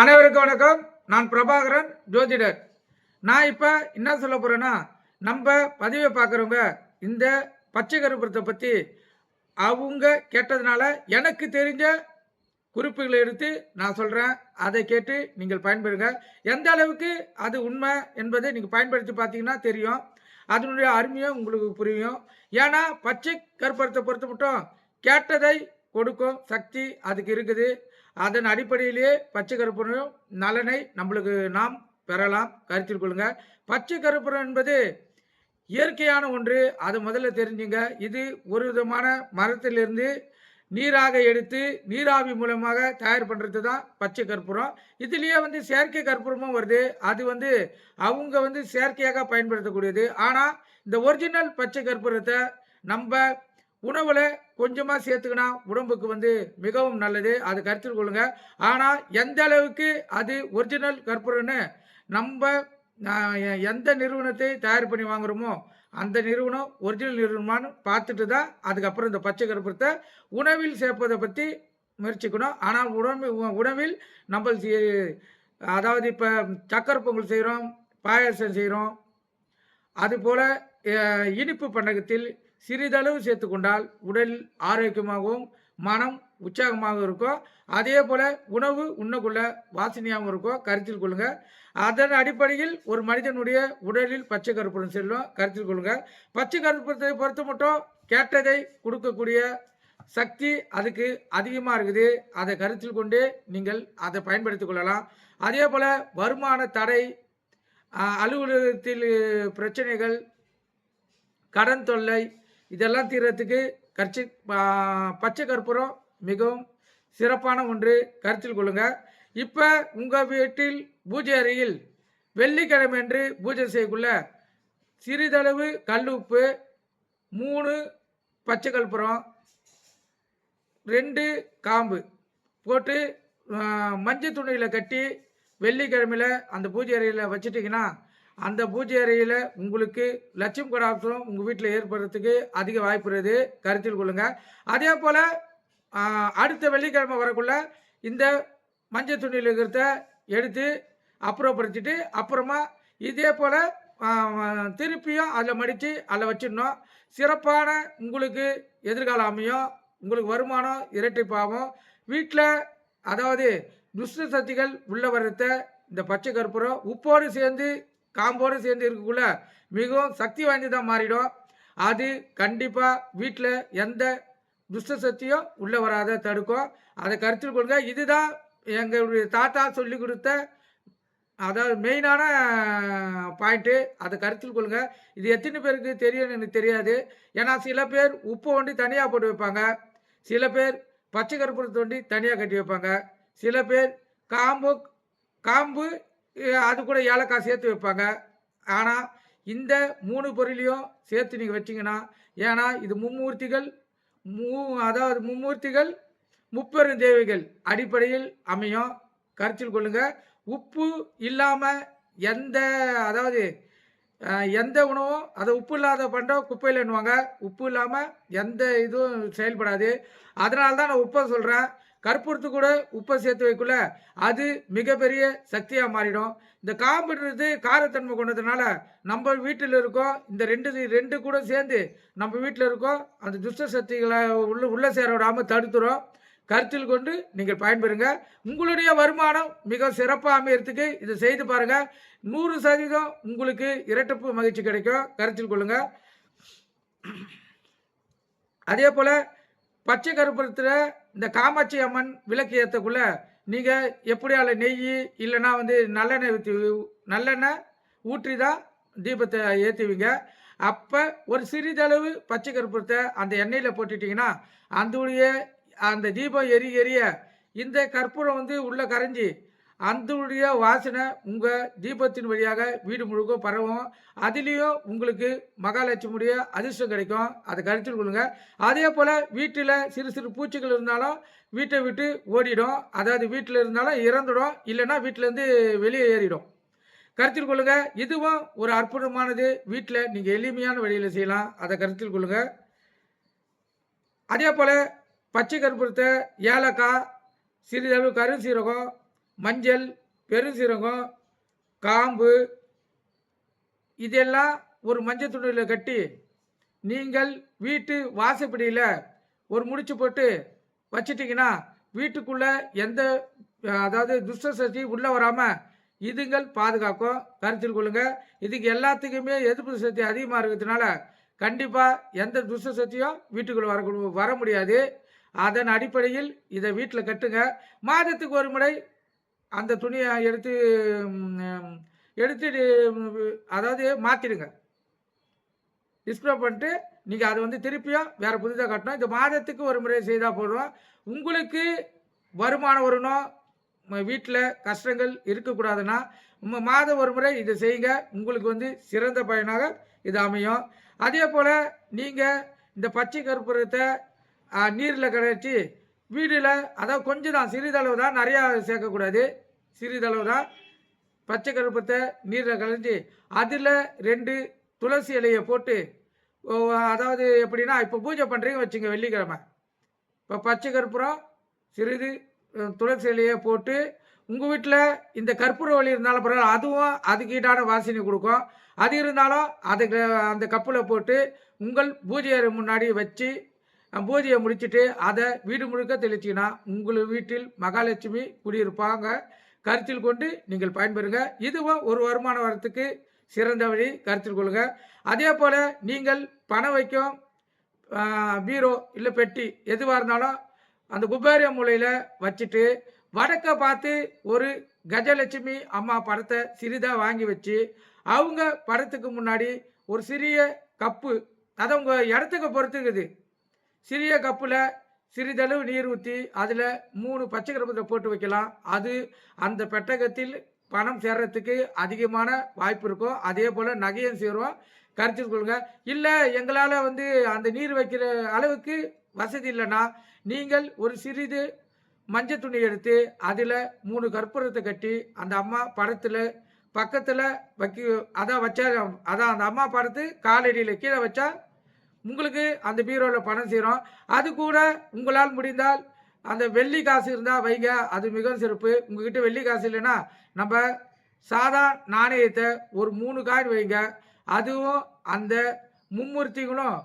அனைவருக்கும் வணக்கம். நான் பிரபாகரன் ஜோதிடர். நான் இப்போ என்ன சொல்ல போகிறேன்னா நம்ம பதிவை பார்க்குறவங்க இந்த பச்சை கருப்புறத்தை பற்றி அவங்க கேட்டதுனால எனக்கு தெரிஞ்ச குறிப்புகளை எடுத்து நான் சொல்கிறேன் அதை கேட்டு நீங்கள் பயன்பெறுங்க. எந்த அளவுக்கு அது உண்மை என்பதை நீங்கள் பயன்படுத்தி பார்த்தீங்கன்னா தெரியும். அதனுடைய அருமையும் உங்களுக்கு புரியும். ஏன்னா பச்சை கருப்பரத்தை பொறுத்த மட்டும் கேட்டதை கொடுக்கும் சக்தி அதுக்கு இருக்குது. அதன் அடிப்படையிலேயே பச்சை கருப்பனும் நலனை நம்மளுக்கு நாம் பெறலாம். கருத்தில் கொள்ளுங்க. பச்சை கருப்பரம் என்பது இயற்கையான ஒன்று. அது முதல்ல தெரிஞ்சுங்க. இது ஒரு விதமான மரத்திலிருந்து நீராக எடுத்து நீராவி மூலமாக தயார் பண்ணுறது தான் பச்சை கற்பூரம் இதுலேயே வந்து செயற்கை கற்பூரமும் வருது. அது வந்து அவங்க வந்து செயற்கையாக பயன்படுத்தக்கூடியது. ஆனால் இந்த ஒரிஜினல் பச்சை கற்பூரத்தை நம்ம உணவில் கொஞ்சமாக சேர்த்துக்கினா உடம்புக்கு வந்து மிகவும் நல்லது. அது கருத்தில் கொள்ளுங்க. ஆனால் எந்த அளவுக்கு அது ஒரிஜினல் கற்பூரம்னு நம்ம எந்த நிறுவனத்தை தயார் பண்ணி வாங்குறோமோ அந்த நிறுவனம் ஒரிஜினல் நிறுவனமானு பார்த்துட்டு தான் அதுக்கப்புறம் இந்த பச்சை கற்பூரத்தை உணவில் சேர்ப்பதை பற்றி முயற்சிக்கணும். ஆனால் உணவு உணவில் நம்ம அதாவது இப்போ சக்கரை பொங்கல் செய்கிறோம் பாயாசம் செய்கிறோம் அதுபோல் இனிப்பு பண்டகத்தில் சிறிதளவு சேர்த்துக்கொண்டால் உடல் ஆரோக்கியமாகவும் மனம் உற்சாகமாகவும் இருக்கும். அதே போல் உணவு உண்ணக்குள்ள வாசனையாகவும் இருக்கும். கருத்தில் கொள்ளுங்கள் அதன் அடிப்படையில் ஒரு மனிதனுடைய உடலில் பச்சை கருப்பூரம் செல்லும். கருத்தில் கொள்ளுங்கள் பச்சை கருப்பூரத்தை பொறுத்த மட்டும் கேட்டதை கொடுக்கக்கூடிய சக்தி அதுக்கு அதிகமாக இருக்குது. அதை கருத்தில் கொண்டு நீங்கள் அதை பயன்படுத்திக் கொள்ளலாம். அதே போல் வருமான தடை அலுவலகத்தில் பிரச்சனைகள் கடன் தொல்லை இதெல்லாம் தீர்றதுக்கு கர்ச்சி பச்சை கற்பூரம் மிகவும் சிறப்பான ஒன்று. கருத்தில் கொள்ளுங்க. இப்போ உங்கள் வீட்டில் பூஜை அறையில் வெள்ளிக்கிழமை என்று பூஜை செய்யக்குள்ள சிறிதளவு கல் உப்பு மூணு பச்சை கற்பூரம் ரெண்டு காம்பு போட்டு மஞ்சள் துணியில் கட்டி வெள்ளிக்கிழமையில் அந்த பூஜை அறையில் வச்சுட்டிங்கன்னா அந்த பூஜை அறையில் உங்களுக்கு லட்சுமி கடாட்சம் உங்கள் வீட்டில் ஏற்படுறதுக்கு அதிக வாய்ப்பு இருக்குது. கருத்தில் கொள்ளுங்கள் அதே போல் அடுத்த வெள்ளிக்கிழமை வரக்குள்ள இந்த மஞ்சள் துணியில் இருக்கிறத எடுத்து அப்புறப்படுத்திட்டு அப்புறமா இதே போல் திருப்பியும் அதில் மடித்து அதில் வச்சிடணும். சிறப்பான உங்களுக்கு எதிர்காலம் அமையும். உங்களுக்கு வருமானம் இரட்டிப்பாகும் வீட்டில் அதாவது துஷ்ட சக்திகள் உள்ள வர்றத இந்த பச்சை கற்பூரம் உப்போடு சேர்ந்து காம்போடு சேர்ந்து இருக்கக்குள்ள மிகவும் சக்தி வாய்ந்ததாக மாறிடும். அது கண்டிப்பாக வீட்டில் எந்த துஷ்ட சக்தியும் உள்ளே வராத தடுக்கும். அதை கருத்தில் கொள்க. இதுதான் எங்களுடைய தாத்தா சொல்லி கொடுத்த அதாவது மெயினான பாயிண்ட்டு அதை கருத்தில் கொள்ளுங்க இது எத்தனை பேருக்கு தெரியும்னு எனக்கு தெரியாது. ஏன்னா சில பேர் உப்பு வண்டி தனியாக போட்டு வைப்பாங்க. சில பேர் பச்சை கருப்பூரத்தை வண்டி தனியாக கட்டி வைப்பாங்க. சில பேர் காம்பு காம்பு அது கூட ஏலக்காய் சேர்த்து வைப்பாங்க. ஆனால் இந்த மூணு பொருளையும் சேர்த்து நீங்கள் வச்சிங்கன்னா ஏன்னா இது மும்மூர்த்திகள் மூ அதாவது மும்மூர்த்திகள் முப்பெரும் தேவிகள். அடிப்படையில் அமையும். கருத்தில் கொள்ளுங்க. உப்பு இல்லாமல் எந்த அதாவது எந்த உணவும் அதை உப்பு இல்லாத பண்டம் குப்பையில் எண்ணுவாங்க உப்பு இல்லாமல் எந்த இதுவும் செயல்படாது. அதனால தான் நான் உப்பை சொல்கிறேன் கற்பூரத்து கூட உப்பை சேர்த்து வைக்குள்ள அது மிகப்பெரிய சக்தியாக மாறிடும். இந்த காம்புன்றது காரத்தன்மை கொண்டதுனால நம்ம வீட்டில் இருக்கோம் இந்த ரெண்டு ரெண்டு கூட சேர்ந்து நம்ம வீட்டில் இருக்கோம் அந்த துஷ்ட சக்திகளை உள்ள உள்ளே சேர விடாமல் தடுத்துரும் கருத்தில் கொண்டு நீங்கள் பயன்பெறுங்க. உங்களுடைய வருமானம் மிக சிறப்பாக அமையறதுக்கு இதை செய்து பாருங்கள் நூறு சதவீதம் உங்களுக்கு இரட்டப்பு மகிழ்ச்சி கிடைக்கும். கருத்தில் கொள்ளுங்கள் அதே போல் பச்சை கருப்பத்தில் இந்த காமாட்சி அம்மன் விளக்கு ஏற்றக்குள்ள நீங்கள் எப்படியால நெய் இல்லைன்னா வந்து நல்லெண்ணெய் ஊற்றி நல்லெண்ணெய் ஊற்றி தான் தீபத்தை ஏற்றுவீங்க அப்போ ஒரு சிறிதளவு பச்சை கருப்பூரத்தை அந்த எண்ணெயில் போட்டுட்டிங்கன்னா அந்த அந்த தீபம் எரிய எரிய இந்த கற்பூரம் வந்து உள்ளே கரைஞ்சி அதோடைய வாசனை உங்கள் தீபத்தின் வழியாக வீடு முழுக்க பரவும். அதுலேயும் உங்களுக்கு மகாலட்சுமியுடைய அதிர்ஷ்டம் கிடைக்கும். அதை கருத்தில் கொள்ளுங்க. அதே போல் வீட்டில் சிறு சிறு பூச்சிகள் இருந்தாலும் வீட்டை விட்டு ஓடிடும். அதாவது வீட்டில் இருந்தாலும் இறந்துடும். இல்லைன்னா வீட்டிலேருந்து வெளியே ஏறிடும். கருத்தில் கொள்ளுங்க. இதுவும் ஒரு அற்புதமானது. வீட்டில் நீங்கள் எளிமையான வழியில் செய்யலாம். அதை கருத்தில் கொள்ளுங்க. அதே போல் பச்சை கருப்பூரத்தை ஏலக்காய் சிறிதளவு கருஞ்சீரகம் மஞ்சள் பெருசீரகம் காம்பு இதெல்லாம் ஒரு மஞ்சள் துணியில் கட்டி நீங்கள் வீட்டு வாசப்படியில் ஒரு முடிச்சு போட்டு வச்சிட்டிங்கன்னா வீட்டுக்குள்ளே எந்த அதாவது துஷ்ட சக்தி உள்ளே வராமல் இதுங்கள் பாதுகாக்கும். கருத்தில் கொள்ளுங்கள் இதுக்கு எல்லாத்துக்குமே எதிர்ப்பு சக்தி அதிகமாக இருக்கிறதுனால கண்டிப்பாக எந்த துஷ்ட சக்தியும் வீட்டுக்குள்ளே வர வர முடியாது. அதன் அடிப்படையில் இதை வீட்டில் கட்டுங்க. மாதத்துக்கு ஒரு முறை அந்த துணியை எடுத்து எடுத்து அதாவது மாற்றிடுங்க டிஸ்பிளே பண்ணிட்டு நீங்கள் அதை வந்து திருப்பியும் வேறு புதிதாக கட்டணும். இந்த மாதத்துக்கு ஒரு முறை செய்தால் போதும். உங்களுக்கு வருமானம் வரணும். வீட்டில் கஷ்டங்கள் இருக்கக்கூடாதுன்னா மாதம் ஒரு முறை இதை செய்யுங்க. உங்களுக்கு வந்து சிறந்த பயனாக இது அமையும். அதே போல் நீங்கள் இந்த பச்சை கற்பூரத்தை நீரில் கரைச்சி வீடில் அதாவது கொஞ்சம் தான் சிறிதளவு தான் நிறையா சேர்க்கக்கூடாது. சிறிதளவு தான் பச்சை கருப்பத்தை நீரில் கலைஞ்சி அதில் ரெண்டு துளசி இலையை போட்டு அதாவது எப்படின்னா இப்போ பூஜை பண்ணுறீங்க வச்சுங்க வெள்ளிக்கிழமை. இப்போ பச்சை கற்பூரம் சிறிது துளசி இலையை போட்டு உங்கள் வீட்டில் இந்த கற்பூர வலி இருந்தாலும் பரவாயில்ல அதுவும் அதுக்கீட்டான வாசனை கொடுக்கும். அது இருந்தாலும் அதுக்கு அந்த கப்பில் போட்டு உங்கள் பூஜை முன்னாடி வச்சு பூஜையை முடிச்சுட்டு அதை வீடு முழுக்க தெளிச்சிங்கன்னா உங்கள் வீட்டில் மகாலட்சுமி குடியிருப்பாங்க. கருத்தில் கொண்டு நீங்கள் பயன்பெறுங்க. இதுவும் ஒரு வருமானம் வரத்துக்கு சிறந்த வழி. கருத்தில் கொள்ளுங்க அதே போல் நீங்கள் பணம் வைக்கும் பீரோ இல்லை பெட்டி எதுவாக இருந்தாலும் அந்த குபேரிய மூலையில் வச்சுட்டு வடக்க பார்த்து ஒரு கஜலட்சுமி அம்மா படத்தை சிறிதாக வாங்கி வச்சு அவங்க படத்துக்கு முன்னாடி ஒரு சிறிய கப்பு. அதை உங்கள் இடத்துக்கு பொறுத்துக்குது. சிறிய கப்பில் சிறிதளவு நீர் ஊற்றி அதில் மூணு பச்சை கிரப்பத்தை போட்டு வைக்கலாம். அது அந்த பெட்டகத்தில் பணம் சேர்றதுக்கு அதிகமான வாய்ப்பு இருக்கும். அதே போல் நகையும் சேரும். கருத்தில் கொள்ளுங்க இல்லை எங்களால் வந்து அந்த நீர் வைக்கிற அளவுக்கு வசதி இல்லைன்னா நீங்கள் ஒரு சிறிது மஞ்சள் துணி எடுத்து அதில் மூணு கற்பூரத்தை கட்டி அந்த அம்மா படத்தில் பக்கத்தில் வைக்க அதான் வச்சா அதான் அந்த அம்மா படத்து காலடியில் கீழே வச்சா உங்களுக்கு அந்த பீரோவில் பணம் செய்கிறோம் அது கூட உங்களால் முடிந்தால் அந்த வெள்ளி காசு இருந்தால் வைங்க. அது மிகவும் சிறப்பு. உங்ககிட்ட வெள்ளி காசு இல்லைன்னா நம்ம சாதா நாணயத்தை ஒரு மூணு காயின் வைங்க. அதுவும் அந்த மும்மூர்த்திகளும்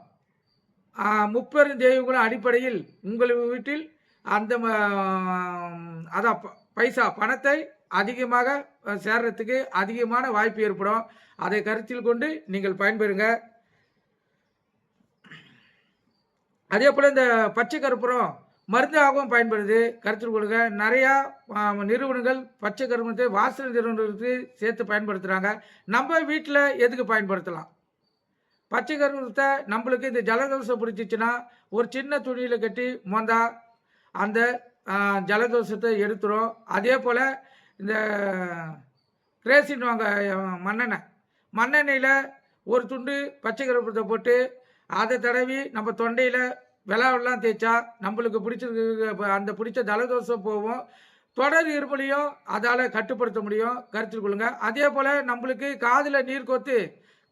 முப்பெரும் தெய்வங்களும் அடிப்படையில் உங்கள் வீட்டில் அந்த ம- அதான் ப- பைசா பணத்தை அதிகமாக சேர்றதுக்கு அதிகமான வாய்ப்பு ஏற்படும். அதை கருத்தில் கொண்டு நீங்கள் பயன்பெறுங்க. அதே போல் இந்த பச்சை கற்பூரம் மருந்தாகவும் பயன்படுது. கருத்தில் கொள்ளுங்க நிறையா நிறுவனங்கள் பச்சை கருப்பத்தை வாசனை நிறுவனத்துக்கு சேர்த்து பயன்படுத்துகிறாங்க நம்ம வீட்டில் எதுக்கு பயன்படுத்தலாம்? பச்சை கருப்பத்தை நம்மளுக்கு இந்த ஜலதோஷம் பிடிச்சிச்சின்னா ஒரு சின்ன துணியில் கட்டி மொந்தா அந்த ஜலதோஷத்தை எடுத்துரும். அதே போல் இந்த கிரேசின் வாங்க மண்ணெண்ணெய். மண்ணெண்ணெயில் ஒரு துண்டு பச்சை கருப்பத்தை போட்டு அதை தடவி நம்ம தொண்டையில் விளாவெல்லாம் தேய்ச்சா நம்மளுக்கு பிடிச்சிருக்கு அந்த பிடிச்ச ஜலதோஷம் போகும். தொடர் இருமலையும் அதால் கட்டுப்படுத்த முடியும். கருத்தில் கொள்ளுங்க. அதே போல் நம்மளுக்கு காதில் நீர் கோத்து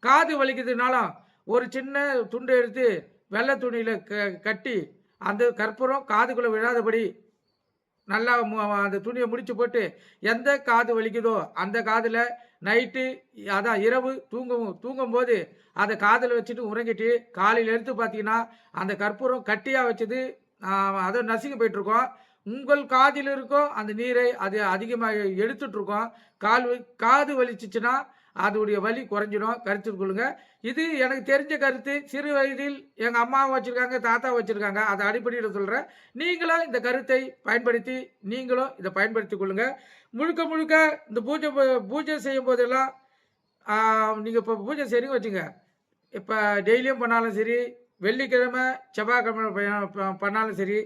காது வலிக்கிறதுனாலும் ஒரு சின்ன துண்டை எடுத்து வெள்ளை துணியில் க கட்டி அந்த கற்பூரம் காதுக்குள்ளே விழாதபடி நல்லா அந்த துணியை முடிச்சு போட்டு எந்த காது வலிக்குதோ அந்த காதில் நைட்டு அதான் இரவு தூங்கும் தூங்கும்போது அதை காதில் வச்சுட்டு உறங்கிட்டு காலையில் எடுத்து பார்த்தீங்கன்னா அந்த கற்பூரம் கட்டியாக வச்சது அதை நசுங்கி போயிட்டுருக்கோம். உங்கள் காதில் இருக்கோ அந்த நீரை அது அதிகமாக எடுத்துட்ருக்கோம் கால் காது வலிச்சிச்சுன்னா அதோடைய வலி குறைஞ்சிடும். கருத்தில் கொள்ளுங்க. இது எனக்கு தெரிஞ்ச கருத்து. சிறு வயதில் எங்கள் அம்மாவும் வச்சுருக்காங்க தாத்தா வச்சுருக்காங்க. அதை அடிப்படையில் சொல்கிறேன் நீங்களும் இந்த கருத்தை பயன்படுத்தி நீங்களும் இதை பயன்படுத்தி கொள்ளுங்க. முழுக்க முழுக்க இந்த பூஜை பூஜை செய்யும் போதெல்லாம் நீங்கள் இப்போ பூஜை செய்றீங்க வச்சுங்க இப்போ டெய்லியும் பண்ணாலும் சரி வெள்ளிக்கிழமை செவ்வாய்க்கிழமை பண்ணாலும் சரி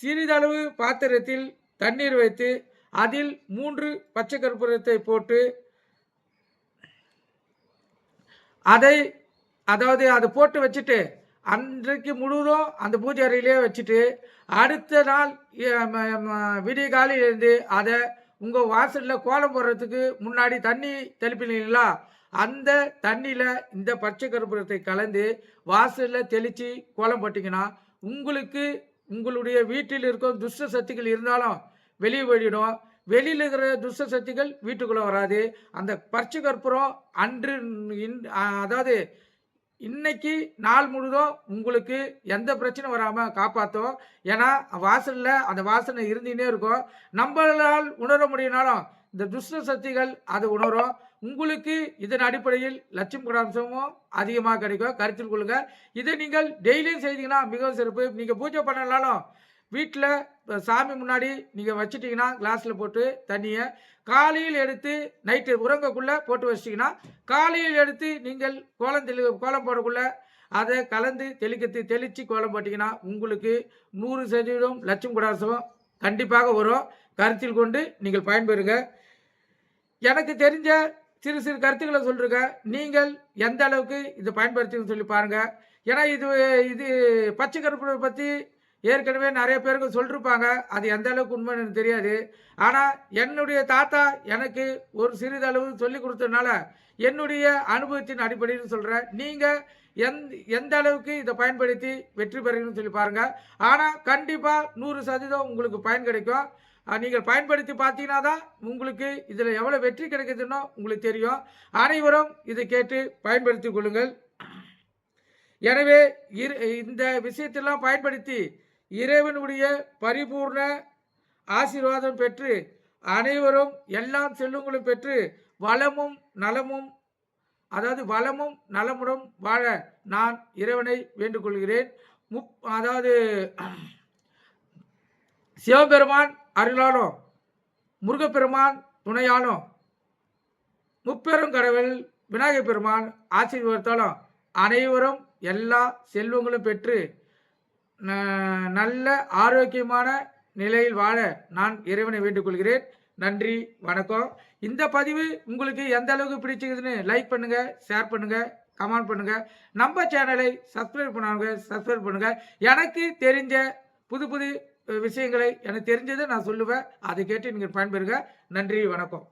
சிறிதளவு பாத்திரத்தில் தண்ணீர் வைத்து அதில் மூன்று பச்சை கற்பூரத்தை போட்டு அதை அதாவது அதை போட்டு வச்சுட்டு அன்றைக்கு முழுவதும் அந்த பூஜை அறையிலே வச்சுட்டு அடுத்த நாள் விடிய காலையில் இருந்து அதை உங்கள் வாசலில் கோலம் போடுறதுக்கு முன்னாடி தண்ணி தெளிப்பினீங்களா அந்த தண்ணியில் இந்த பச்சை கருப்புறத்தை கலந்து வாசலில் தெளித்து கோலம் போட்டிங்கன்னா உங்களுக்கு உங்களுடைய வீட்டில் இருக்கும் துஷ்ட சக்திகள் இருந்தாலும் வெளியே போயிடும் வெளியில் இருக்கிற துஷ்ட சக்திகள் வீட்டுக்குள்ளே வராது. அந்த பச்சை கற்பூரம் அன்று இன்- அதாவது இன்னைக்கு நாள் முழுதும் உங்களுக்கு எந்த பிரச்சனை வராமல் காப்பாற்றும் ஏன்னா வாசலில் அந்த வாசனை இருந்துகிட்டே இருக்கும். நம்மளால் உணர முடியினாலும் இந்த துஷ்ட சக்திகள் அது உணரும். உங்களுக்கு இதன் அடிப்படையில் லட்சுமி கடாம்சமும் அதிகமாக கிடைக்கும். கருத்தில் கொள்ளுங்கள் இதை நீங்கள் டெய்லியும் செய்தீங்கன்னா மிகவும் சிறப்பு. நீங்கள் பூஜை பண்ணலாலும் வீட்டில் சாமி முன்னாடி நீங்கள் வச்சிட்டிங்கன்னா கிளாஸில் போட்டு தண்ணியை காலையில் எடுத்து நைட்டு உறங்கக்குள்ளே போட்டு வச்சிட்டிங்கன்னா காலையில் எடுத்து நீங்கள் கோலம் தெளி கோலம் போடக்குள்ளே அதை கலந்து தெளிக்கத்து தெளித்து கோலம் போட்டிங்கன்னா உங்களுக்கு நூறு சதவீதம் லட்சம் குடாசம் கண்டிப்பாக வரும். கருத்தில் கொண்டு நீங்கள் பயன்பெறுங்க. எனக்கு தெரிஞ்ச சிறு சிறு கருத்துக்களை சொல்கிறேங்க நீங்கள் எந்த அளவுக்கு இதை பயன்படுத்துன்னு சொல்லி பாருங்கள் ஏன்னா இது இது பச்சை கருப்பு பற்றி ஏற்கனவே நிறைய பேருக்கு சொல்லிருப்பாங்க. அது எந்த அளவுக்கு உண்மைன்னு எனக்கு தெரியாது. ஆனால் என்னுடைய தாத்தா எனக்கு ஒரு சிறிதளவு சொல்லி கொடுத்ததுனால என்னுடைய அனுபவத்தின் அடிப்படையில் சொல்கிறேன் நீங்கள் எந் எந்த அளவுக்கு இதை பயன்படுத்தி வெற்றி பெறணும்னு சொல்லி பாருங்கள் ஆனால் கண்டிப்பாக நூறு சதவீதம் உங்களுக்கு பயன் கிடைக்கும். நீங்கள் பயன்படுத்தி பார்த்தீங்கன்னா தான் உங்களுக்கு இதில் எவ்வளோ வெற்றி கிடைக்குதுன்னு உங்களுக்கு தெரியும். அனைவரும் இதை கேட்டு பயன்படுத்தி கொள்ளுங்கள். எனவே இரு இந்த விஷயத்தெல்லாம் பயன்படுத்தி இறைவனுடைய பரிபூர்ண ஆசீர்வாதம் பெற்று அனைவரும் எல்லாம் செல்வங்களும் பெற்று வளமும் நலமும் அதாவது வளமும் நலமுடன் வாழ நான் இறைவனை வேண்டுகொள்கிறேன். முப் அதாவது சிவபெருமான் அருளாலும் முருகப்பெருமான் துணையாலும் முப்பெரும் கடவுள் விநாயகப் பெருமான் ஆசீர்வாதத்தாலும் அனைவரும் எல்லா செல்வங்களும் பெற்று நல்ல ஆரோக்கியமான நிலையில் வாழ நான் இறைவனை வேண்டுகொள்கிறேன். நன்றி வணக்கம். இந்த பதிவு உங்களுக்கு எந்த அளவுக்கு பிடிச்சிருக்குதுன்னு லைக் பண்ணுங்கள் ஷேர் பண்ணுங்கள் கமெண்ட் பண்ணுங்கள் நம்ம சேனலை சப்ஸ்கிரைப் பண்ணாங்க சப்ஸ்கிரைப் பண்ணுங்கள் எனக்கு தெரிஞ்ச புது புது விஷயங்களை எனக்கு தெரிஞ்சதை நான் சொல்லுவேன். அதை கேட்டு நீங்கள் பயன்பெறுங்க. நன்றி வணக்கம்.